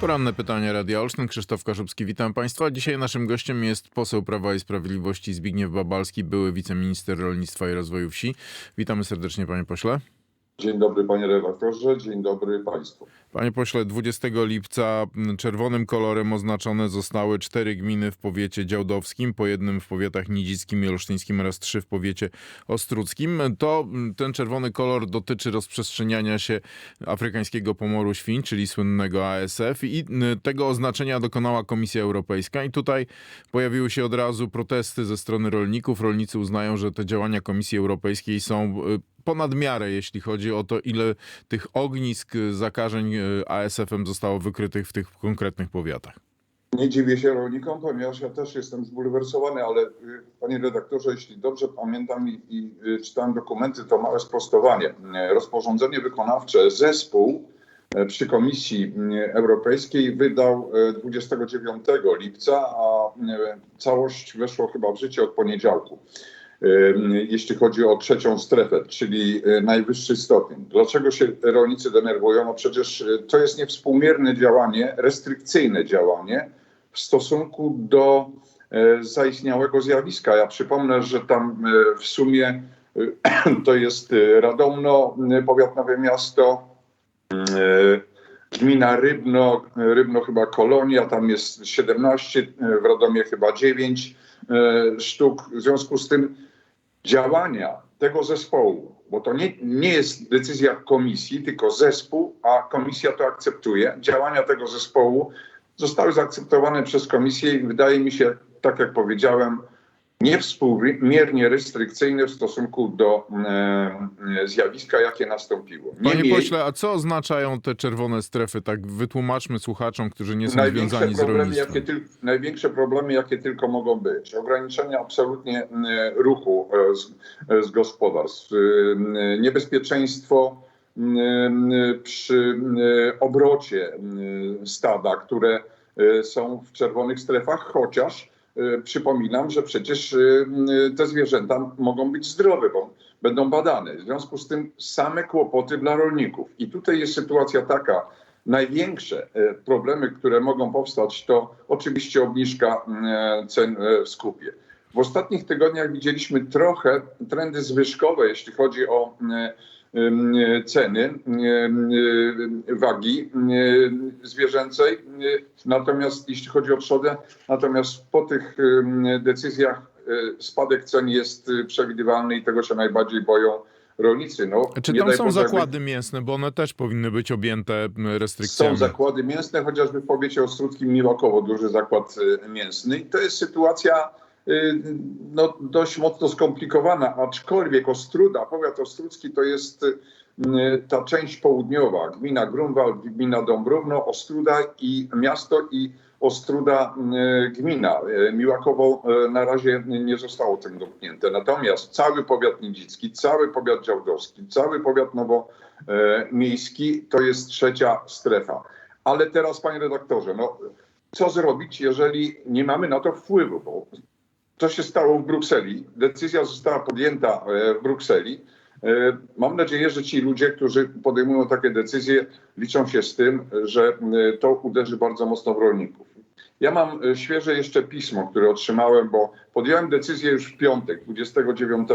Poranne pytanie Radia Olsztyn. Krzysztof Kaszubski, witam Państwa. Dzisiaj naszym gościem jest poseł Prawa i Sprawiedliwości Zbigniew Babalski, były wiceminister rolnictwa i rozwoju wsi. Witamy serdecznie, panie pośle. Dzień dobry panie redaktorze, dzień dobry państwu. Panie pośle, 20 lipca czerwonym kolorem oznaczone zostały cztery gminy w powiecie działdowskim, po jednym w powiatach nidzickim i olsztyńskim oraz trzy w powiecie ostruckim. To m, ten czerwony kolor dotyczy rozprzestrzeniania się afrykańskiego pomoru świń, czyli słynnego ASF i tego oznaczenia dokonała Komisja Europejska i tutaj pojawiły się od razu protesty ze strony rolników. Rolnicy uznają, że te działania Komisji Europejskiej są y, ponad miarę, jeśli chodzi o to, ile tych ognisk y, zakażeń y, ASF-em zostało wykrytych w tych konkretnych powiatach. Nie dziwię się rolnikom, ponieważ ja też jestem zbulwersowany, ale y, panie redaktorze, jeśli dobrze pamiętam i, i czytałem dokumenty, to małe sprostowanie. Rozporządzenie wykonawcze zespół przy Komisji Europejskiej wydał y, 29 lipca, a całość weszło chyba w życie od poniedziałku. Y, Jeśli chodzi o trzecią strefę, czyli y, najwyższy stopień. Dlaczego się rolnicy denerwują? No przecież y, to jest niewspółmierne działanie, restrykcyjne działanie w stosunku do zaistniałego zjawiska. Ja przypomnę, że tam w sumie to jest Radomno, powiat Nowe Miasto, gmina Rybno, Rybno chyba Kolonia, tam jest 17, e, w Radomie chyba 9 e, sztuk. W związku z tym działania tego zespołu, bo to nie, nie jest decyzja komisji, tylko zespół, a komisja to akceptuje, działania tego zespołu zostały zaakceptowane przez komisję i wydaje mi się, tak jak powiedziałem, niewspółmiernie restrykcyjne w stosunku do e, zjawiska, jakie nastąpiło. Panie Niemniej- pośle, a co oznaczają te czerwone strefy? Tak wytłumaczmy słuchaczom, którzy nie są związani z rolnictwem. jakie tyl, największe problemy, jakie tylko mogą być. Ograniczenia absolutnie e, ruchu e, z, e, z gospodarstw. E, Niebezpieczeństwo e, przy e, obrocie e, stada, które e, są w czerwonych strefach, chociaż przypominam, że przecież e, te zwierzęta mogą być zdrowe, bo będą badane. W związku z tym same kłopoty dla rolników. I tutaj jest sytuacja taka, Największe problemy, które mogą powstać, to oczywiście obniżka cen w skupie. W ostatnich tygodniach widzieliśmy trochę trendy zwyżkowe, jeśli chodzi o ceny e, wagi e, zwierzęcej. E, Natomiast jeśli chodzi o trzodę, natomiast po tych decyzjach spadek cen jest przewidywalny i tego się najbardziej boją rolnicy. No, Czy tam są Boże, zakłady mięsne, bo one też powinny być objęte m, są restrykcjami. zakłady mięsne, chociażby w powiecie ostruckim Miłakowo duży zakład y, mięsny. I to jest sytuacja y, no, dość mocno skomplikowana, aczkolwiek Ostruda, powiat ostrucki to jest y, ta część południowa, gmina Grunwald, gmina Dąbrówno, Ostruda i miasto i Ostruda y, gmina. Y, Miłakowo y, na razie nie zostało tym dotknięte. Natomiast cały powiat nidzicki, cały powiat działdowski, cały powiat nowomiejski to jest trzecia strefa. Ale teraz, panie redaktorze, no, co zrobić, jeżeli nie mamy na to wpływu? Bo to się stało w Brukseli. Decyzja została podjęta e, w Brukseli. E, Mam nadzieję, że ci ludzie, którzy podejmują takie decyzje, liczą się z tym, że e, to uderzy bardzo mocno w rolników. Ja mam świeże jeszcze pismo, które otrzymałem, bo podjąłem decyzję już w piątek, 29,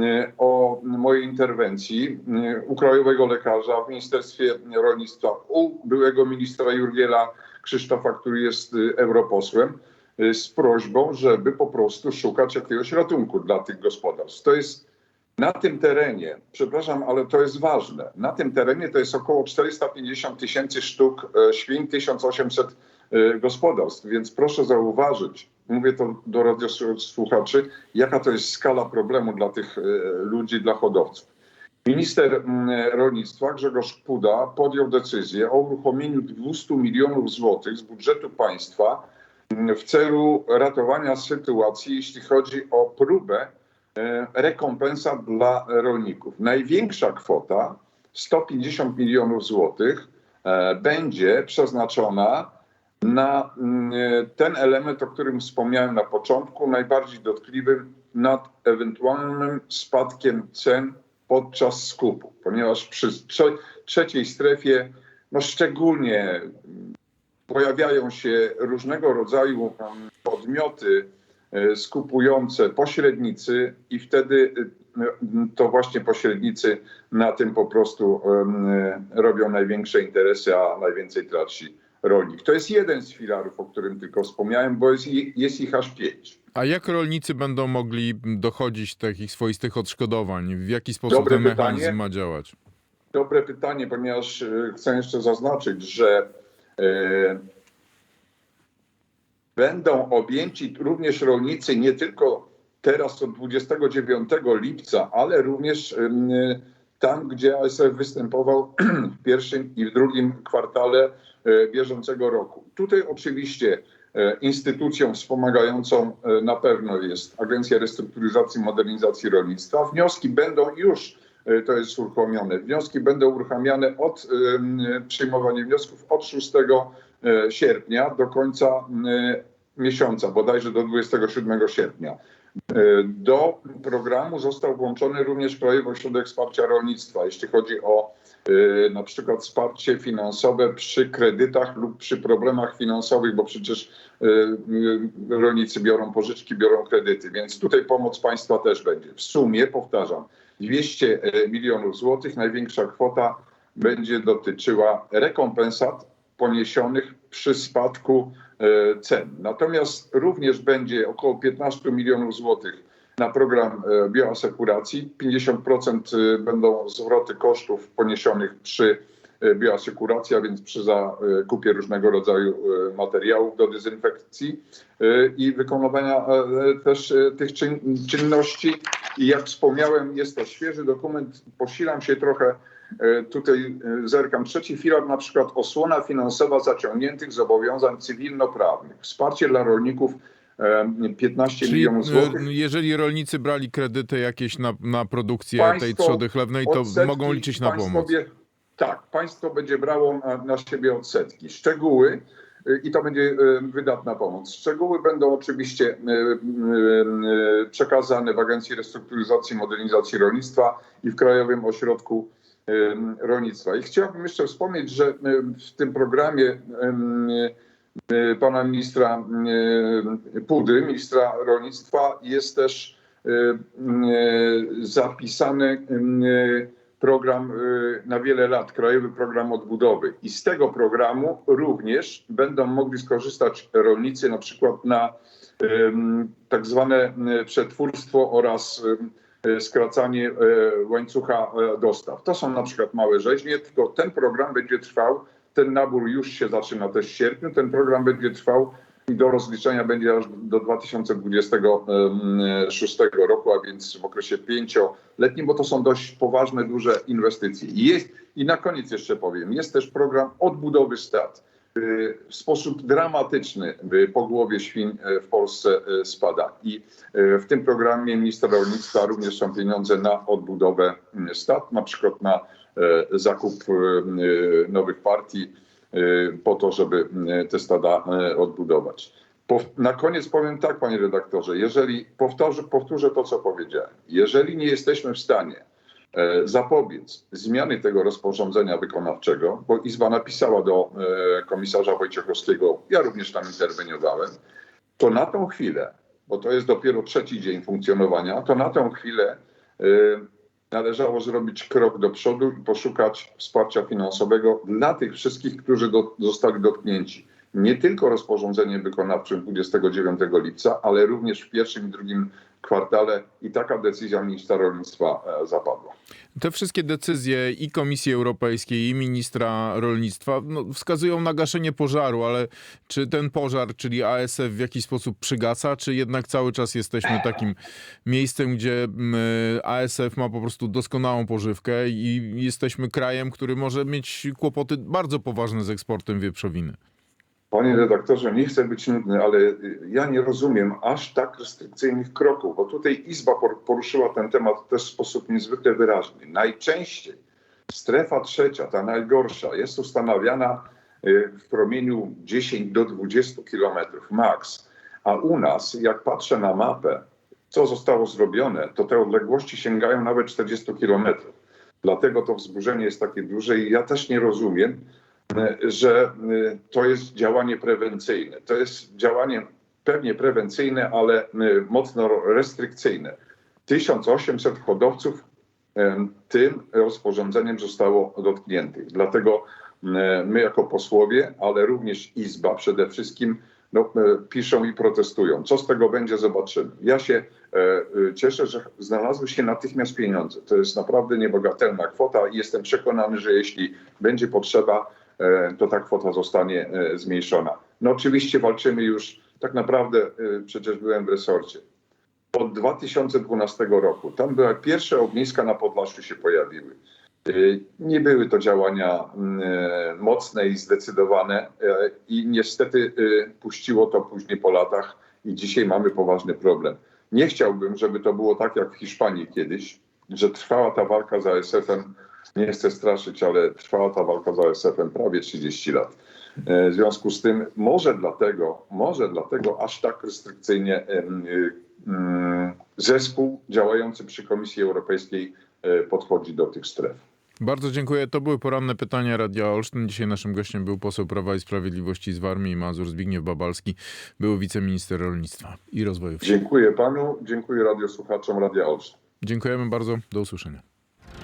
e, o mojej interwencji u krajowego lekarza w Ministerstwie Rolnictwa, u byłego ministra Jurgiela Krzysztofa, który jest europosłem, z prośbą, żeby po prostu szukać jakiegoś ratunku dla tych gospodarstw. To jest na tym terenie, przepraszam, ale to jest ważne, na tym terenie to jest około 450 tysięcy sztuk e, świń, 1800 e, gospodarstw, więc proszę zauważyć, mówię to do radiosłuchaczy, jaka to jest skala problemu dla tych ludzi, dla hodowców. Minister mm, rolnictwa Grzegorz Puda podjął decyzję o uruchomieniu 200 milionów złotych z budżetu państwa w celu ratowania sytuacji, jeśli chodzi o próbę e, rekompensat dla rolników. Największa kwota, 150 milionów złotych, e, będzie przeznaczona na mm, e, ten element, o którym wspomniałem na początku, najbardziej dotkliwym nad ewentualnym spadkiem cen podczas skupu, ponieważ przy trze- trzeciej strefie, no szczególnie pojawiają się różnego rodzaju em, podmioty e, skupujące pośrednicy i wtedy e, to właśnie pośrednicy na tym po prostu e, robią największe interesy, a najwięcej traci rolnik. To jest jeden z filarów, o którym tylko wspomniałem, bo jest, jest ich aż pięć. A jak rolnicy będą mogli dochodzić takich swoistych odszkodowań? W jaki sposób Dobre ten pytanie. mechanizm ma działać? Dobre pytanie, ponieważ e, chcę jeszcze zaznaczyć, że e, będą objęci również rolnicy nie tylko teraz od 29 lipca, ale również tam, gdzie ASF występował w pierwszym i w drugim kwartale e, bieżącego roku. Tutaj oczywiście e, instytucją wspomagającą e, na pewno jest Agencja Restrukturyzacji i Modernizacji Rolnictwa. Wnioski będą już e, to jest uruchomione. Wnioski będą uruchamiane od em, przyjmowania wniosków od 6 e, sierpnia do końca e, miesiąca, bodajże do 27 sierpnia. E, Do programu został włączony również Krajowy Ośrodek Wsparcia Rolnictwa, jeśli chodzi o e, na przykład wsparcie finansowe przy kredytach lub przy problemach finansowych, bo przecież e, e, rolnicy biorą pożyczki, biorą kredyty, więc tutaj pomoc państwa też będzie. W sumie, powtarzam, 200 milionów złotych, największa kwota będzie dotyczyła rekompensat poniesionych przy spadku e, cen. Natomiast również będzie około 15 milionów złotych na program e, bioasekuracji. 50% będą zwroty kosztów poniesionych przy e, bioasekuracji, a więc przy zakupie różnego rodzaju e, materiałów do dezynfekcji e, i wykonywania e, też e, tych czyn, czynności. I jak wspomniałem, jest to świeży dokument. Posilam się trochę E, Tutaj e, zerkam. Trzeci filar, na przykład osłona finansowa zaciągniętych zobowiązań cywilnoprawnych. Wsparcie dla rolników e, 15 Czyli milionów złotych. e, jeżeli rolnicy brali kredyty jakieś na, na produkcję tej Państwo trzody chlewnej, to mogą liczyć na pomoc. bie- tak, państwo będzie brało na, na siebie odsetki. Szczegóły i to będzie y, wydatna pomoc. Szczegóły będą oczywiście y, y, przekazane w Agencji Restrukturyzacji i Modernizacji Rolnictwa i w Krajowym Ośrodku Rolnictwa. I chciałbym jeszcze wspomnieć, że w tym programie pana ministra Pudy, ministra rolnictwa, jest też zapisany y, program y, na wiele lat, Krajowy Program Odbudowy. I z tego programu również będą mogli skorzystać rolnicy na przykład na tak zwane y, przetwórstwo oraz y, skracanie łańcucha dostaw. To są na przykład małe rzeźnie, tylko ten program będzie trwał, ten nabór już się zaczyna też w sierpniu, ten program będzie trwał i do rozliczenia będzie aż do 2026 roku, a więc w okresie pięcioletnim, bo to są dość poważne, duże inwestycje. I, jest, I na koniec jeszcze powiem, jest też program odbudowy stad. Y, W sposób dramatyczny y, pogłowie świń y, w Polsce spada. I w tym programie ministra rolnictwa również są pieniądze na odbudowę stad, na przykład na zakup nowych partii po to, żeby y, te stada y, odbudować. Na koniec powiem tak, panie redaktorze, jeżeli powtórzę, powtórzę to, co powiedziałem, jeżeli nie jesteśmy w stanie e, zapobiec zmiany tego rozporządzenia wykonawczego, bo Izba napisała do e, komisarza Wojciechowskiego, ja również tam interweniowałem, to na tą chwilę, bo to jest dopiero trzeci dzień funkcjonowania, to na tą chwilę e, należało zrobić krok do przodu i poszukać wsparcia finansowego dla tych wszystkich, którzy do, zostali dotknięci. Nie tylko rozporządzeniem wykonawczym 29 lipca, ale również w pierwszym i drugim kwartale i taka decyzja ministra rolnictwa e, zapadła. Te wszystkie decyzje i Komisji Europejskiej, i ministra rolnictwa no, wskazują na gaszenie pożaru, ale czy ten pożar, czyli ASF w jakiś sposób przygasa, czy jednak cały czas jesteśmy takim miejscem, gdzie mm, ASF ma po prostu doskonałą pożywkę i jesteśmy krajem, który może mieć kłopoty bardzo poważne z eksportem wieprzowiny? Panie redaktorze, nie chcę być nudny, ale ja nie rozumiem aż tak restrykcyjnych kroków, bo tutaj Izba por- poruszyła ten temat też w sposób niezwykle wyraźny. Najczęściej strefa trzecia, ta najgorsza, jest ustanawiana y, w promieniu 10 do 20 kilometrów max. A u nas, jak patrzę na mapę, co zostało zrobione, to te odległości sięgają nawet 40 kilometrów. Dlatego to wzburzenie jest takie duże i ja też nie rozumiem, że y, to jest działanie prewencyjne. To jest działanie pewnie prewencyjne, ale y, mocno restrykcyjne. 1800 hodowców tym rozporządzeniem zostało dotkniętych. Dlatego e, my jako posłowie, ale również Izba przede wszystkim no, e, piszą i protestują. Co z tego będzie, zobaczymy. Ja się e, e, cieszę, że znalazły się natychmiast pieniądze. To jest naprawdę niebagatelna kwota i jestem przekonany, że jeśli będzie potrzeba, e, to ta kwota zostanie e, zmniejszona. No oczywiście walczymy już, tak naprawdę e, przecież byłem w resorcie od 2012 roku. Tam były pierwsze ogniska na Podlaszu się pojawiły. Nie były to działania e, mocne i zdecydowane e, i niestety puściło to później po latach i dzisiaj mamy poważny problem. Nie chciałbym, żeby to było tak jak w Hiszpanii kiedyś, że trwała ta walka za ASF-em, nie chcę straszyć, ale trwała ta walka za ASF-em prawie 30 lat. E, W związku z tym może dlatego, może dlatego aż tak restrykcyjnie y, mm, zespół działający przy Komisji Europejskiej e, podchodzi do tych stref. Bardzo dziękuję. To były poranne pytania Radia Olsztyn. Dzisiaj naszym gościem był poseł Prawa i Sprawiedliwości z Warmii i Mazur Zbigniew Babalski, był wiceminister rolnictwa i rozwoju wsi. Dziękuję panu, dziękuję radiosłuchaczom Radia Olsztyn. Dziękujemy bardzo. Do usłyszenia.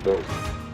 Do usłyszenia.